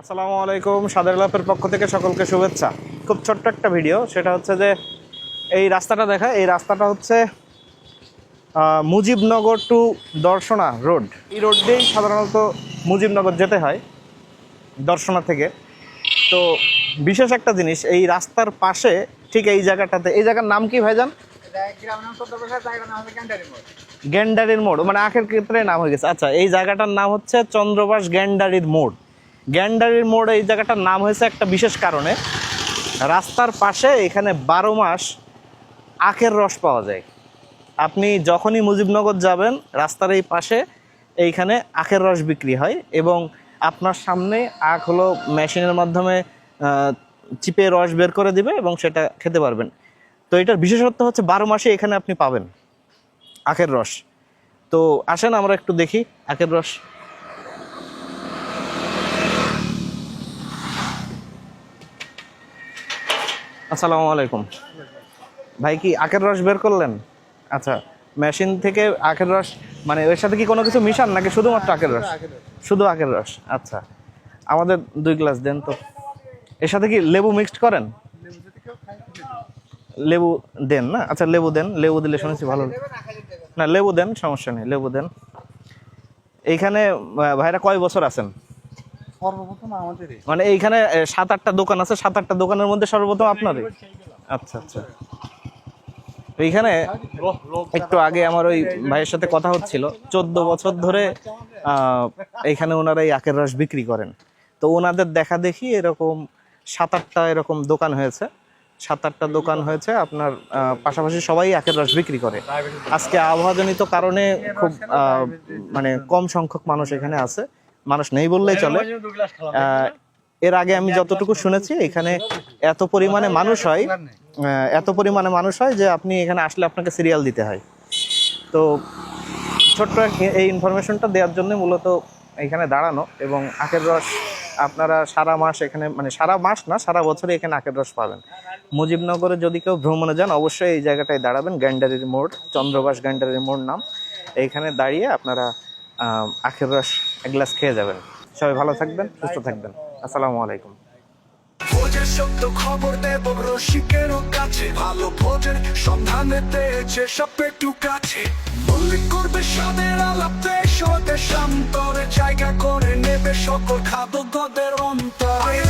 আসসালামু আলাইকুম, সাদের লাপের পক্ষ থেকে সকলকে শুভেচ্ছা। খুব ছোট্ট একটা ভিডিও, সেটা হচ্ছে যে এই রাস্তাটা দেখা, এই রাস্তাটা হচ্ছে মুজিবনগর টু দর্শনা রোড। এই রোড দিয়েই সাধারণত মুজিবনগর যেতে হয়, দর্শনা থেকে। তো বিশেষ একটা জিনিস, এই রাস্তার পাশে ঠিক এই জায়গাটাতে, এই জায়গার নাম কি ভাইজান? গ্যান্ডারির মোড় মানে আখের ক্ষেত্রে নাম হয়ে গেছে। আচ্ছা এই জায়গাটার নাম হচ্ছে চন্দ্রবাস গ্যান্ডারির মোড়। গ্যান্ডারির মোড় এই জায়গাটার নাম হয়েছে একটা বিশেষ কারণে। রাস্তার পাশে এখানে বারো মাস আখের রস পাওয়া যায়। আপনি যখনই মুজিবনগর যাবেন, রাস্তার এই পাশে এইখানে আখের রস বিক্রি হয় এবং আপনার সামনে আখ হলো মেশিনের মাধ্যমে চিপে রস বের করে দিবে এবং সেটা খেতে পারবেন। তো এটার বিশেষত্ব হচ্ছে বারো মাসে এখানে আপনি পাবেন আখের রস। তো আসেন আমরা একটু দেখি আখের রস আসসালামু আলাইকুম। ভাই কি আখের রস বের করলেন? আচ্ছা মেশিন থেকে আখের রস মানে এর সাথে কি কোনো কিছু মিশান নাকি শুধুমাত্র আখের রস? শুধু আখের রস আচ্ছা। আমাদের দুই গ্লাস দেন তো। এর সাথে কি লেবু মিক্সড করেন? লেবু দেন না? আচ্ছা লেবু দেন, লেবু দিলে শুনেছি ভালো। না, লেবু দেন, সমস্যা নেই, লেবু দেন। এইখানে ভাইরা কয় বছর আছেন? সর্বপ্রথম আমাদেরই। মানে এইখানে সাত আটটা দোকান আছে সাত আটটা দোকানের মধ্যে সর্বপ্রথম আপনারই? আচ্ছা আচ্ছা। এইখানে একটু আগে আমার ওই ভাইয়ের সাথে কথা হচ্ছিল। চোদ্দ বছর ধরে এইখানে ওনারা এই আখের রস বিক্রি করেন। তো ওনাদের দেখা দেখি এরকম সাত আটটা এরকম দোকান হয়েছে। সাত আটটা দোকান হয়েছে আপনার পাশাপাশি সবাই আখের রস বিক্রি করে। আজকে আবহাওয়াজনিত কারণে খুব আহ, মানে কম সংখ্যক মানুষ এখানে আছে। মানুষ নেই বললেই চলে। এর আগে আমি যতটুকু শুনেছি এখানে এত পরিমাণে মানুষ হয় এত পরিমাণে মানুষ হয় যে আপনি এখানে আসলে আপনাকে সিরিয়াল দিতে হয়। তো ছোট্ট এই ইনফরমেশনটা দেওয়ার জন্য মূলত এখানে দাঁড়ানো এবং আখের রস আপনারা সারা মাস এখানে মানে সারা মাস না সারা বছরই এখানে আখের রস পাবেন। মুজিবনগরে যদি কেউ ভ্রমণে যান অবশ্যই এই জায়গাটায় দাঁড়াবেন গ্যান্ডারির মোড় চন্দ্রবাস গ্যান্ডারির মোড় নাম। এইখানে দাঁড়িয়ে আপনারা আখের রস এক গ্লাস খেয়ে যাবেন। সবাই ভালো থাকবেন, সুস্থ থাকবেন। আসসালামু আলাইকুম। ভোজের সত্য খবর দেব রসিকের কাছে। ভালো ভোজের সন্ধানে পেয়েছে সব একটু কাছে। মল্লিক করবে স্বাদের আলাপ দেশ হতে শান্তরে জায়গা করে নেবে সকল খাদ্যদের অন্তরে। রান্না